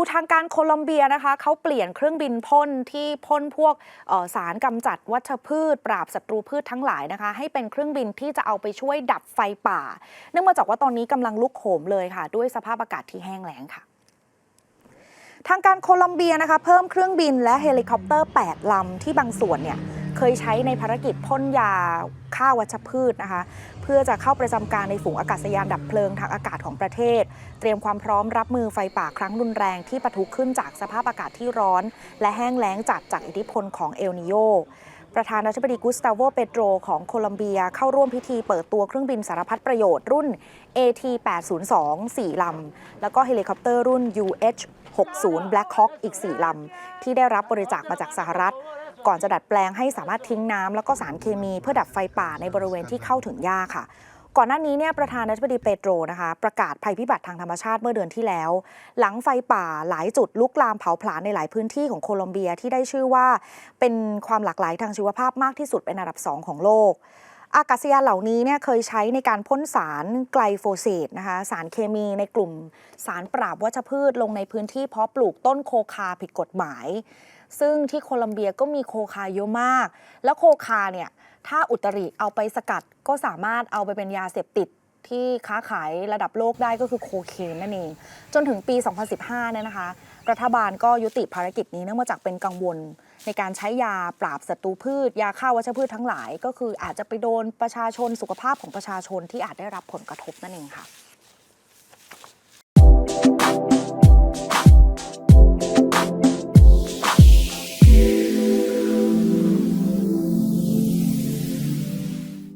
ดูทางการโคลอมเบียนะคะเขาเปลี่ยนเครื่องบินพ่นที่พ่นพวกสารกำจัดวัชพืช ปราบศัตรูพืชทั้งหลายนะคะ ให้เป็นเครื่องบินที่จะเอาไปช่วยดับไฟป่า เนื่องมาจากว่าตอนนี้กำลังลุกโหมเลยค่ะ ด้วยสภาพอากาศที่แห้งแล้งค่ะทางการโคลอมเบียนะคะเพิ่มเครื่องบินและเฮลิคอปเตอร์ 8 ลำที่บางส่วนเนี่ย เคยใช้ในภารกิจพ่นยาฆ่าวัชพืชนะคะ เพื่อจะเข้าประจำการในฝูงอากาศยานดับเพลิงทางอากาศของประเทศ เตรียมความพร้อมรับมือไฟป่าครั้งรุนแรงที่ปะทุขึ้นจากสภาพอากาศที่ร้อน และแห้งแล้งจัดจากอิทธิพลของเอลนิโยประธานาธิบดีกุสตาโว เปโตรของโคลอมเบียเข้าร่วมพิธีเปิดตัวเครื่องบินสารพัดประโยชน์รุ่น AT-802 4 ลำ แล้วก็เฮลิคอปเตอร์รุ่น UH 60 Black Hawk อีก 4 ลำ ที่ได้รับบริจาคมาจากสหรัฐ ก่อนจะดัดแปลงให้สามารถทิ้งน้ำแล้วก็สารเคมีเพื่อดับไฟป่าในบริเวณที่เข้าถึงยากค่ะก่อนหน้านี้เนี่ยประธานาธิบดีเปโตรนะคะ ประกาศภัยพิบัติทางธรรมชาติเมื่อเดือนที่แล้ว หลังไฟป่าหลายจุดลุกลามเผาผลาญในหลายพื้นที่ของโคลอมเบียที่ได้ชื่อว่า เป็นความหลากหลายทางชีวภาพมากที่สุดเป็นอันดับสองของโลก อากาศยานเหล่านี้เนี่ยเคยใช้ในการพ่นสารไกลโฟเสตนะคะ สารเคมีในกลุ่มสารปราบวัชพืชลงในพื้นที่เพาะปลูกต้นโคคาผิดกฎหมาย ซึ่งที่โคลัมเบียก็มีโคคาเยอะมาก แล้วโคคาเนี่ยถ้าอุตริเอาไปสกัดก็สามารถเอาไปเป็นยาเสพติดที่ค้าขายระดับโลกได้ก็คือโคเคนนั่นเอง จนถึงปี 2015 เนี่ยนะคะ รัฐบาลก็ยุติภารกิจนี้เนื่องมาจากเป็นกังวล ในการใช้ยาปราบศัตรูพืช ยาฆ่าวัชพืชทั้งหลาย ก็คืออาจจะไปโดนประชาชนสุขภาพของประชาชนที่อาจได้รับผลกระทบนั่นเองค่ะ